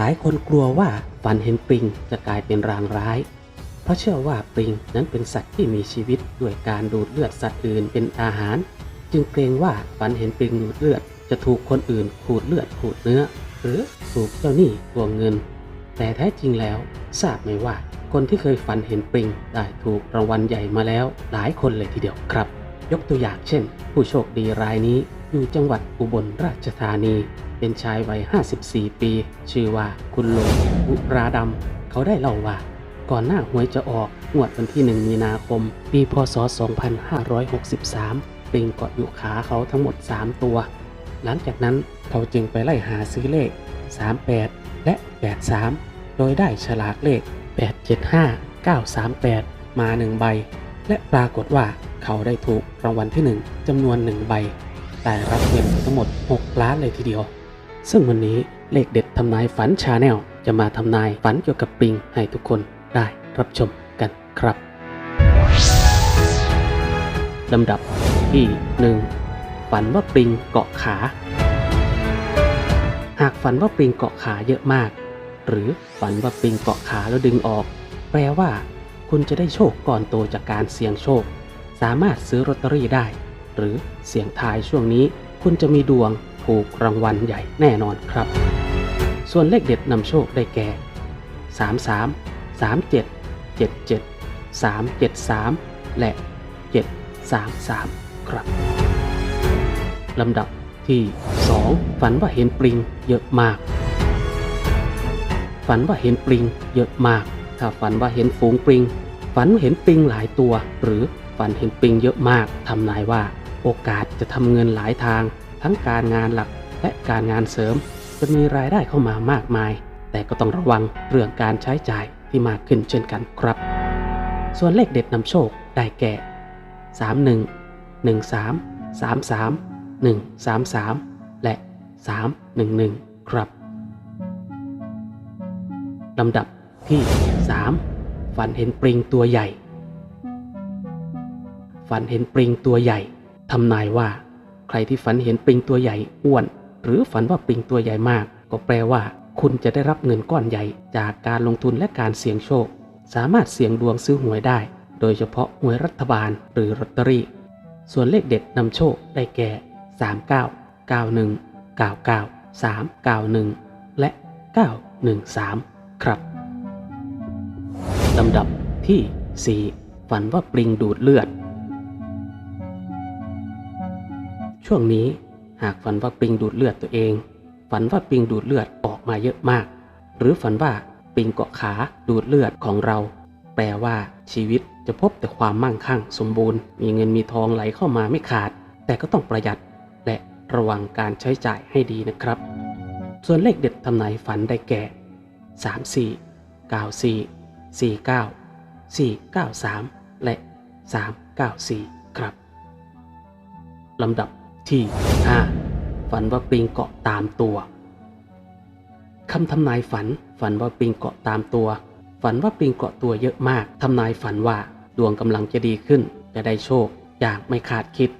หลายคนกลัวว่าฝันเห็นปิงจะกลายเป็นรางร้าย เพราะเชื่อว่าปิงนั้นเป็นสัตว์ที่มีชีวิตด้วยการดูดเลือดสัตว์อื่นเป็นอาหาร จึงเกรงว่าฝันเห็นปิงดูดเลือด จะถูกคนอื่นขูดเลือดขูดเนื้อ หรือถูกเจ้าหนี้ทวงเงิน แต่แท้จริงแล้วทราบไหมว่าคนที่เคยฝันเห็นปิงได้ถูกรางวัลใหญ่มาแล้ว หลายคนเลยทีเดียวครับ ยกตัวอย่างเช่น ผู้โชคดีรายนี้ อยู่จังหวัดอุบลราชธานี เป็นชายวัย 54 ปี ชื่อว่าคุณลุงอุราดำ เขาได้เล่าว่า ก่อนหน้าหวยจะออกงวดวันที่ 1 มีนาคม ปีพศ 2563ปิงเกาะอยู่ขาเขาทั้งหมด 3 ตัว หลังจากนั้นเขาจึงไปไล่หาซื้อเลข 38 และ 83 โดยได้ฉลากเลข 875 938 มา 1 ใบ และปรากฏว่าเขาได้ถูกรางวัลที่ 1จำนวน 1 ใบ แต่รับเงินไปทั้งหมด 6 ล้านเลยทีเดียว ซึ่งวันนี้เลขเด็ดทำนายฝันชาแนลจะมาทำนายฝันเกี่ยวกับปิงให้ทุกคนได้รับชมกันครับลำดับที่ 1 ฝันว่าปิงเกาะขา หากฝันว่าปิงเกาะขาเยอะมาก หรือฝันว่าปิงเกาะขาแล้วดึงออก แปลว่า คุณจะได้โชคก่อนโตจากการเสี่ยงโชค สามารถซื้อลอตเตอรี่ได้ หรือเสี่ยงทายช่วงนี้ คุณจะมีดวงถูกรางวัลใหญ่แน่นอนครับ ส่วนเลขเด็ดนำโชคได้แก่ 33 37 77 373 และ 733 ครับลำดับที่ 2 ฝันว่าเห็นปลิงเยอะมาก ฝันว่าเห็นปลิงเยอะมาก ถ้าฝันว่าเห็นฝูงปลิง ฝันเห็นปลิงหลายตัว หรือฝันเห็นปลิงเยอะมากทำนายว่า โอกาสจะทำเงินหลายทาง ทั้งการงานหลักและการงานเสริม จะมีรายได้เข้ามามากมาย แต่ก็ต้องระวังเรื่องการใช้จ่ายที่มากขึ้นเช่นกันครับ ส่วนเลขเด็ดนำโชคได้แก่ 31 13 33 133 และ 311 ครับ ลำดับที่ 3 ฝันเห็นปลิงตัวใหญ่ ฝันเห็นปลิงตัวใหญ่ ทำนายว่า ใครที่ฝันเห็นปิงตัวใหญ่อ้วน หรือฝันว่าปิงตัวใหญ่มาก ก็แปลว่า คุณจะได้รับเงินก้อนใหญ่ จากการลงทุนและการเสี่ยงโชค สามารถเสี่ยงดวงซื้อหวยได้ โดยเฉพาะหวยรัฐบาลหรือลอตเตอรี่ ส่วนเลขเด็ดนำโชคได้แก่ 39 91 99 391 และ 913 ครับลำดับที่ 4 ฝันว่าปลิงดูดเลือด ช่วงนี้หากฝันว่าปิงดูดเลือดตัวเอง ฝันว่าปิงดูดเลือดออกมาเยอะมาก หรือฝันว่าปิงเกาะขาดูดเลือดของเรา แปลว่าชีวิตจะพบแต่ความมั่งคั่ง สมบูรณ์ มีเงินมีทองไหลเข้ามาไม่ขาด แต่ก็ต้องประหยัด และระวังการใช้จ่ายให้ดีนะครับ ส่วนเลขเด็ดทำนายฝันได้แก่ 34 94 49 493 และ 394 ครับ ลำดับ ที่ 5 ฝันว่าปลิงเกาะตามตัวคำทำนายฝัน ฝันว่าปลิงเกาะตามตัว ฝันว่าปลิงเกาะตัวเยอะมากทำนายฝันว่าดวงกำลังจะดีขึ้น จะได้โชค อย่างไม่คาดคิด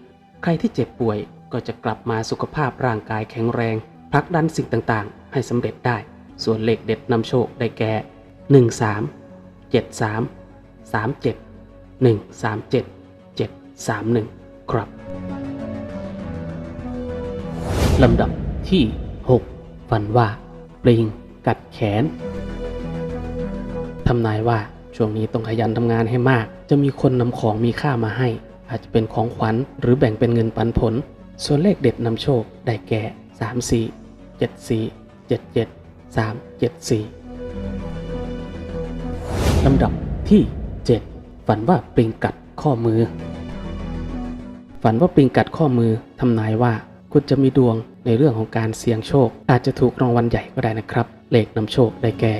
ใครที่เจ็บป่วยก็จะกลับมาสุขภาพร่างกายแข็งแรงผลักดันสิ่งต่างๆ ให้สำเร็จได้ ส่วนเลขเด็ดนำโชคได้แก่ 13 73 37 137 731 ครับ ลำดับที่ 6 ฝันว่าปลิงกัดแขนทำนายว่าช่วงนี้ต้องขยันทำงานให้มาก จะมีคนนำของมีค่ามาให้ อาจจะเป็นของขวัญหรือแบ่งเป็นเงินปันผล ส่วนเลขเด็ดนำโชคได้แก่ 34 74 77 374 ลำดับที่ 7 ฝันว่าปลิงกัดข้อมือ ฝันว่าปลิงกัดข้อมือทำนายว่า คุณจะมีดวงในเรื่องของการเสี่ยงโชค อาจจะถูกรางวัลใหญ่ก็ได้นะครับ เลขนำโชคได้แก่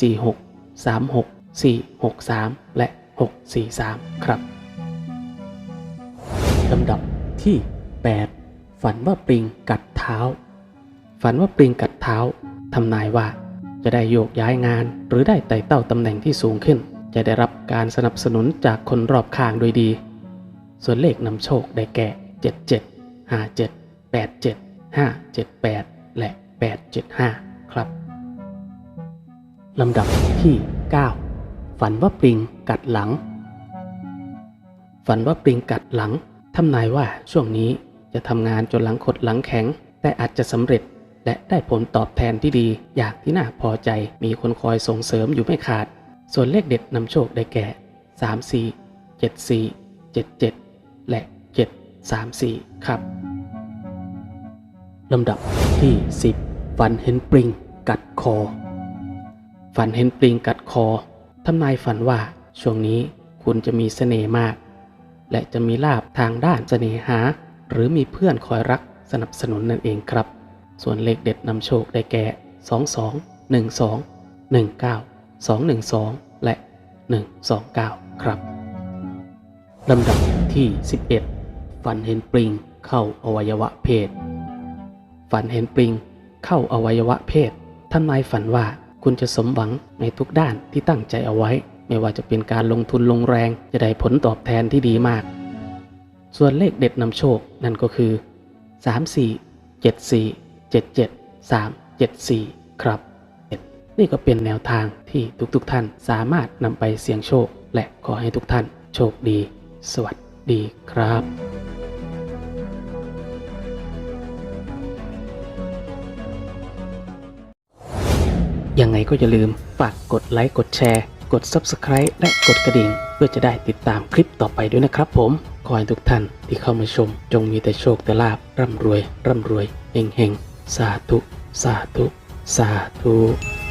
46 36 463 และ 643 ครับลำดับที่ 8 ฝันว่าปลิงกัดเท้า ฝันว่าปลิงกัดเท้าทำนายว่า จะได้โยกย้ายงาน หรือได้ไต่เต้าตำแหน่งที่สูงขึ้น จะได้รับการสนับสนุนจากคนรอบข้างโดยดี ส่วนเลขนำโชคได้แก่ 77 57 87 578 และ 875 ครับ ลำดับที่ 9 ฝันว่าปลิงกัดหลัง ฝันว่าปลิงกัดหลังทำนายว่าช่วงนี้จะทำงานจนหลังขดหลังแข็ง แต่อาจจะสำเร็จและได้ผลตอบแทนที่ดีอย่างที่น่าพอใจมีคนคอยส่งเสริมอยู่ไม่ขาด ส่วนเลขเด็ดนำโชคได้แก่ 3 4 7 4 7 7 และ 7 3 4 ครับ ลำดับที่ 10 ฝันเห็นปลิงกัดคอ ฝันเห็นปลิงกัดคอทำนายฝันว่าช่วงนี้คุณจะมีเสน่ห์มาก และจะมีลาบทางด้านเสน่หา หรือมีเพื่อนคอยรักสนับสนุนนั่นเองครับ ส่วนเลขเด็ดนำโชคได้แก่ 22 12 19 212 และ 129 ครับลำดับที่ 11 ฝันเห็นปลิงเข้าอวัยวะเพศ ฝันเห็นปิง เข้าอวัยวะเพศ ท่านนายฝันว่าคุณจะสมหวังในทุกด้านที่ตั้งใจเอาไว้ ไม่ว่าจะเป็นการลงทุนลงแรงจะได้ผลตอบแทนที่ดีมาก ส่วนเลขเด็ดนำโชคนั่นก็คือ 3 4 7 4 7 7 3 7 4 ครับ นี่ก็เป็นแนวทางที่ทุกๆทท่านสามารถนำไปเสี่ยงโชค และขอให้ทุกท่านโชคดี สวัสดีครับ ยังไงก็อย่าลืมฝากกดไลค์กดแชร์ กด Subscribe และกดกระดิ่ง เพื่อจะได้ติดตามคลิปต่อไปด้วยนะครับผม ขอให้ทุกท่านที่เข้ามาชม จงมีแต่โชคแต่ลาบร่ำรวย ร่ำรวยเฮงเฮงสาธุ สาธุ สาธุ